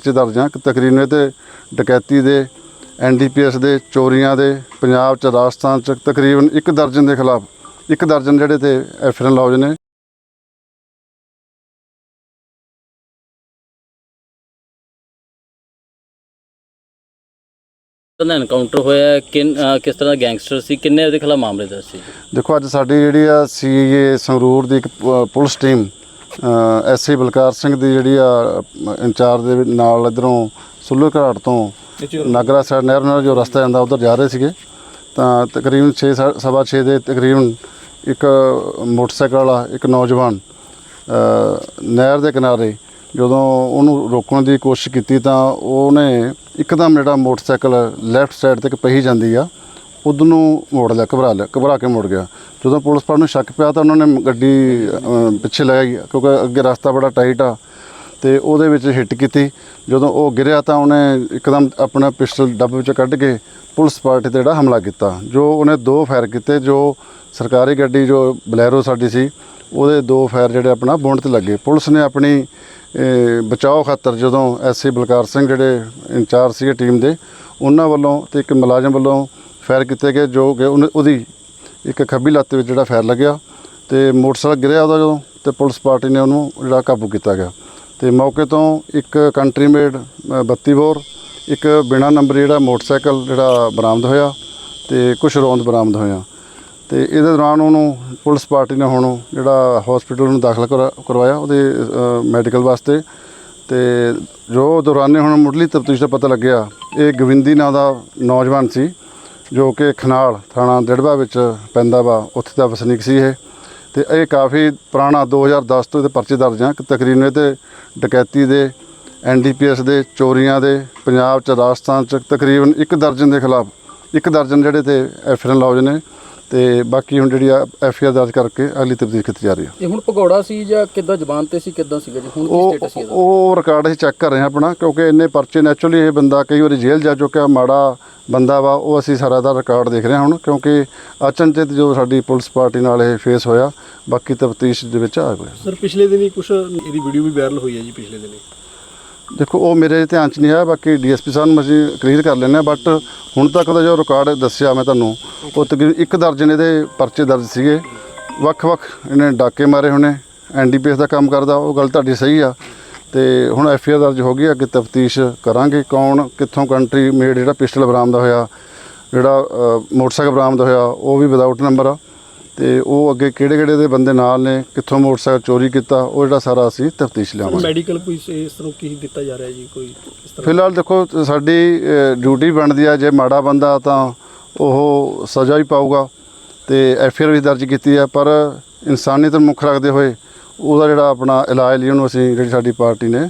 ਚ ਦਰਜ ਆ ਤਕਰੀਬਨ ਇਹ ਤੇ ਡਕੈਤੀ ਦੇ ਐਨਡੀਪੀਐਸ ਦੇ ਚੋਰੀਆਂ ਦੇ ਪੰਜਾਬ ਚ ਰਾਜਸਥਾਨ ਚ ਤਕਰੀਬਨ ਇੱਕ ਦਰਜਨ ਦੇ ਖਿਲਾਫ ਇੱਕ ਦਰਜਨ ਜਿਹੜੇ ਤੇ ਐਫਰਨ ਲੌਜ ਨੇ। ਦਾ ਐਨਕਾਊਂਟਰ ਹੋਇਆ ਕਿਨ ਕਿਸ ਤਰ੍ਹਾਂ ਦਾ ਗੈਂਗਸਟਰ ਸੀ ਕਿੰਨੇ ਉਹਦੇ ਖਿਲਾਫ ਮਾਮਲੇ ਦਰਜ ਸੀ? ਦੇਖੋ ਅੱਜ ਸਾਡੀ ਜਿਹੜੀ ਆ ਸੀਏ ਸੰਗਰੂਰ ਦੀ ਇੱਕ police team SA Balkar Singh ਦੀ ਜਿਹੜੀ ਆ ਇੰਚਾਰਜ ਦੇ ਨਾਲ ਇਧਰੋਂ ਸੁੱਲੂ ਘਾਟ ਤੋਂ ਨਗਰਾ ਸਾਈਡ ਨਹਿਰ ਨਾਲ ਜੋ ਰਸਤਾ ਜਾਂਦਾ ਉਧਰ ਜਾ ਰਹੇ ਸੀਗੇ। ਤਾਂ ਤਕਰੀਬਨ 6 ਸਵਾ 6 ਦੇ ਤਕਰੀਬਨ ਇੱਕ ਮੋਟਰਸਾਈਕਲ ਵਾਲਾ ਇੱਕ ਨੌਜਵਾਨ ਨਹਿਰ ਦੇ ਕਿਨਾਰੇ ਜਦੋਂ ਉਹਨੂੰ ਰੋਕਣ ਦੀ ਕੋਸ਼ਿਸ਼ ਕੀਤੀ ਤਾਂ ਉਹਨੇ ਇੱਕਦਮ ਜਿਹੜਾ ਮੋਟਰਸਾਈਕਲ ਲੈਫਟ ਸਾਈਡ ਤੇ ਇੱਕ ਪਹੀ ਜਾਂਦੀ ਆ ਉਧਰ ਨੂੰ ਮੋੜ ਲਿਆ ਘਬਰਾ ਲਿਆ ਘਬਰਾ ਕੇ ਮੁੜ ਗਿਆ। ਜਦੋਂ ਪੁਲਿਸ ਪਾਰ ਨੂੰ ਸ਼ੱਕ ਪਿਆ ਤਾਂ ਉਹਨਾਂ ਨੇ ਗੱਡੀ ਅ, ਪਿੱਛੇ ਲਗਾਈ ਕਿਉਂਕਿ ਅੱਗੇ ਰਸਤਾ ਬੜਾ ਟਾਈਟ ਆ। ਤੇ ਉਹਦੇ ਵਿੱਚ ਹਿੱਟ ਕੀਤੀ। ਜਦੋਂ ਉਹ ਗਿਰਿਆ ਤਾਂ ਉਹਨੇ ਇੱਕਦਮ ਆਪਣਾ ਪਿਸਟਲ ਡੱਬ ਵਿੱਚੋਂ ਕੱਢ ਕੇ ਪੁਲਿਸ ਪਾਰਟੀ ਤੇ ਜਿਹੜਾ ਹਮਲਾ ਕੀਤਾ। ਜੋ ਉਹਨੇ ਦੋ ਫਾਇਰ ਕੀਤੇ ਜੋ ਸਰਕਾਰੀ ਗੱਡੀ ਜੋ ਬਲੈਰੋ ਸਾਡੀ ਸੀ ਉਹਦੇ ਦੋ ਫਾਇਰ ਜਿਹੜੇ ਆਪਣਾ ਬੁੰਡ ਤੇ ਲੱਗੇ। ਪੁਲਿਸ ਨੇ ਆਪਣੀ ਅਹ, ਬਚਾਓ ਖਾਤਰ ਜਦੋਂ ਐਸਸੀ ਬਲਕਾਰ ਸਿੰਘ ਜਿਹੜੇ ਇੰਚਾਰਜ ਸੀਗੇ ਟੀਮ ਦੇ ਉਹਨਾਂ ਵੱਲੋਂ ਤੇ ਇੱਕ ਮੁਲਾਜ਼ਮ ਵੱਲੋਂ ਫਾਇਰ ਕੀਤੇ ਗਏ ਜੋ ਕਿ ਉਹਨੇ- ਉਹਦੀ ਇੱਕ ਖੱਬੀ ਲੱਤ ਵਿੱਚ ਜਿਹੜਾ ਫਾਇਰ ਲੱਗਿਆ ਤੇ ਮੋਟਰਸਾਈਕਲ ਗਿਰਿਆ ਉਹਦਾ ਜਦੋਂ ਤੇ ਪੁਲਿਸ ਪਾਰਟੀ ਨੇ ਉਹਨੂੰ ਜਿਹੜਾ ਕਾਬੂ ਕੀਤਾ ਗਿਆ। ਤੇ ਮੌਕੇ ਤੋਂ ਇੱਕ ਕੰਟਰੀ ਮੇਡ 32 ਬੋਰ, ਇੱਕ ਬਿਨਾ ਨੰਬਰ ਜਿਹੜਾ ਮੋਟਰਸਾਈਕਲ ਜਿਹੜਾ ਬਰਾਮਦ ਹੋਇਆ ਤੇ ਕੁਝ ਰੌਂਦ ਬਰਾਮਦ ਹੋਇਆ। ਤੇ ਇਹਦੇ ਦੌਰਾਨ ਉਹਨੂੰ ਪੁਲਿਸ ਪਾਰਟੀ ਨੇ ਹੁਣ ਜਿਹੜਾ ਹਸਪੀਟਲ ਨੂੰ ਦਾਖਲ ਕਰਾ- ਕਰਵਾਇਆ ਉਹਦੇ ਮੈਡੀਕਲ ਵਾਸਤੇ। ਤੇ ਜੋ ਦੌਰਾਨੇ ਹੁਣ ਮੁੱਢਲੀ ਤਫਤੀਸ਼ ਦਾ ਪਤਾ ਲੱਗਿਆ, ਇਹ ਗਵਿੰਦੀ ਨਾਂ ਦਾ ਨੌਜਵਾਨ ਸੀ। ਜੋ ਕਿ ਖਨਾਲ ਥਾਣਾ ਦਿੜਬਾ ਵਿੱਚ ਪੈਂਦਾ ਵਾ, ਉੱਥੇ ਦਾ ਵਸਨੀਕ ਸੀ ਇਹ। ਤੇ ਇਹ ਕਾਫੀ ਪੁਰਾਣਾ 2010 ਤੋਂ ਇਹਦੇ ਪਰਚੇ ਦਰਜ ਆ। ਤਕਰੀਬਨ ਇਹ ਤੇ ਡਕੈਤੀ ਦੇ ਐਨਡੀਪੀਐਸ ਦੇ, ਚੋਰੀਆਂ ਦੇ, ਪੰਜਾਬ ਚ ਰਾਜਸਥਾਨ ਚ ਤਕਰੀਬਨ ਇੱਕ ਦਰਜਨ ਦੇ ਖਿਲਾਫ, ਇੱਕ ਦਰਜਨ ਜਿਹੜੇ ਤੇ ਐਫਰਨ ਲੌਜ ਨੇ। ਤੇ ਬਾਕੀ ਹੁਣ ਜਿਹੜੀ ਆ ਐਫਆਰ ਦਰਜ ਕਰਕੇ ਅਗਲੀ ਤਫਤੀਸ਼ ਕੀਤੀ ਜਾ ਰਹੀ ਆ। ਇਹ ਹੁਣ ਭਗੌੜਾ ਸੀ ਜਾਂ ਕਿੱਦਾਂ ਜ਼ਬਾਨ ਤੇ ਸੀ ਕਿੱਦਾਂ ਸੀਗਾ ਜੀ? ਹੁਣ ਕੀ ਉਹ ਸਟੇਟਸ ਸੀ ਇਹਦਾ? ਉਹ ਰਿਕਾਰਡ ਅਸੀਂ ਚੈੱਕ ਕਰ ਰਹੇ ਹਾਂ ਆਪਣਾ ਕਿਉਂਕਿ ਇੰਨੇ ਪਰਚੇ ਨੈਚੁਰਲੀ ਇਹ ਬੰਦਾ ਕਈ ਵਾਰੀ ਜੇਲ੍ਹ ਜਾ ਚੁੱਕਿਆ ਮਾੜਾ ਬੰਦਾ ਵਾ ਉਹ ਅਸੀਂ ਸਾਰਾ ਦਾ ਰਿਕਾਰਡ ਦੇਖ ਰਹੇ ਹਾਂ ਹੁਣ ਕਿਉਂਕਿ ਅਚਨਚੇਤ ਜੋ ਸਾਡੀ ਪੁਲਿਸ ਪਾਰਟੀ ਨਾਲ ਇਹ ਫੇਸ ਹੋਇਆ ਬਾਕੀ ਤਫਤੀਸ਼ ਦੇ ਵਿੱਚ ਆ ਗਿਆ। ਸਰ ਪਿਛਲੇ ਦਿਨੀ ਕੁਝ ਇਹਦੀ ਵੀਡੀਓ ਵੀ ਵਾਇਰਲ ਹੋਈ ਹੈ ਜੀ ਪਿਛਲੇ ਦਿਨੀ? ਦੇਖੋ ਉਹ ਮੇਰੇ ਧਿਆਨ 'ਚ ਨਹੀਂ ਆਇਆ ਬਾਕੀ ਡੀਐਸਪੀ ਸਾਹਿਬ ਨੂੰ ਅਸੀਂ ਕਲੀਅਰ ਕਰ ਲੈਂਦੇ ਹਾਂ ਬਟ ਹੁਣ ਤੱਕ ਦਾ ਜੋ ਰਿਕਾਰਡ ਦੱਸਿਆ ਮੈਂ ਤੁਹਾਨੂੰ ਉਹ ਤਕਰੀਬਨ ਇੱਕ ਦਰਜਨ ਇਹਦੇ ਪਰਚੇ ਦਰਜ ਸੀਗੇ। ਵੱਖ-ਵੱਖ ਇਹਨੇ ਡਾਕੇ ਮਾਰੇ ਹੋਣੇ ਐਨਡੀਪੀਐਸ ਦਾ ਕੰਮ ਕਰਦਾ ਉਹ ਗੱਲ ਤੁਹਾਡੀ ਸਹੀ ਆ। ਤੇ ਹੁਣ ਐਫਆਈਆਰ ਦਰਜ ਹੋ ਗਈ ਅੱਗੇ ਤਫਤੀਸ਼ ਕਰਾਂਗੇ ਕੌਣ ਕਿੱਥੋਂ ਕੰਟਰੀ ਮੇਡ ਜਿਹੜਾ ਪਿਸਟਲ ਬਰਾਮਦ ਹੋਇਆ ਜਿਹੜਾ ਮੋਟਰਸਾਈਕਲ ਬਰਾਮਦ ਹੋਇਆ ਉਹ ਵੀ ਵਿਦਆਊਟ ਨੰਬਰ ਆ। ਤੇ ਉਹ ਅੱਗੇ ਕਿਹੜੇ ਕਿਹੜੇ ਦੇ ਬੰਦੇ ਨਾਲ ਨੇ ਕਿੱਥੋਂ ਮੋਟਰਸਾਈਕਲ ਚੋਰੀ ਕੀਤਾ ਉਹ ਜਿਹੜਾ ਸਾਰਾ ਅਸੀਂ ਤਫਤੀਸ਼ ਲਿਆਵਾਂਗੇ। ਮੈਡੀਕਲ ਕੋਈ ਇਸ ਤਰ੍ਹਾਂ ਕੀ ਦਿੱਤਾ ਜਾ ਰਿਹਾ ਜੀ ਕੋਈ ਇਸ ਤਰ੍ਹਾਂ? ਫਿਲਹਾਲ ਦੇਖੋ ਸਾਡੀ ਡਿਊਟੀ ਬਣਦੀ ਆ ਜੇ ਮਾੜਾ ਬੰਦਾ ਤਾਂ ਉਹ ਸਜ਼ਾ ਹੀ ਪਾਊਗਾ ਤੇ ਐਫ ਵੀ ਦਰਜ ਕੀਤੀ ਆ ਪਰ ਇਨਸਾਨੀਅਤ ਨੂੰ ਮੁੱਖ ਰੱਖਦੇ ਹੋਏ ਉਹਦਾ ਜਿਹੜਾ ਆਪਣਾ ਇਲਾਜ ਲਈ ਉਹਨੂੰ ਅਸੀਂ ਜਿਹੜੀ ਸਾਡੀ ਪਾਰਟੀ ਨੇ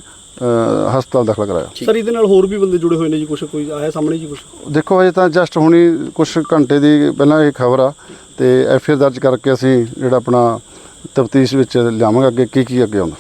ਹਸਪਤਾਲ ਦਾਖਲ ਕਰਾਇਆ। ਸਰ ਇਹਦੇ ਨਾਲ ਹੋਰ ਵੀ ਬੰਦੇ ਜੁੜੇ ਹੋਏ ਨੇ ਜੀ ਕੁਝ ਕੋਈ ਆਇਆ ਸਾਹਮਣੇ ਜੀ ਕੁਝ ਦੇਖੋ ਅਜੇ ਤਾਂ ਜਸਟ ਹੁਣੀ ਕੁਝ ਘੰਟੇ ਦੀ ਪਹਿਲਾਂ ਇਹ ਖਬਰ ਆ ਤੇ ਐਫ ਦਰਜ ਕਰਕੇ ਅਸੀਂ ਜਿਹੜਾ ਆਪਣਾ ਤਫਤੀਸ਼ ਵਿੱਚ ਲਿਆਵਾਂਗੇ ਅੱਗੇ ਕੀ ਕੀ ਅੱਗੇ ਆਉਂਦਾ।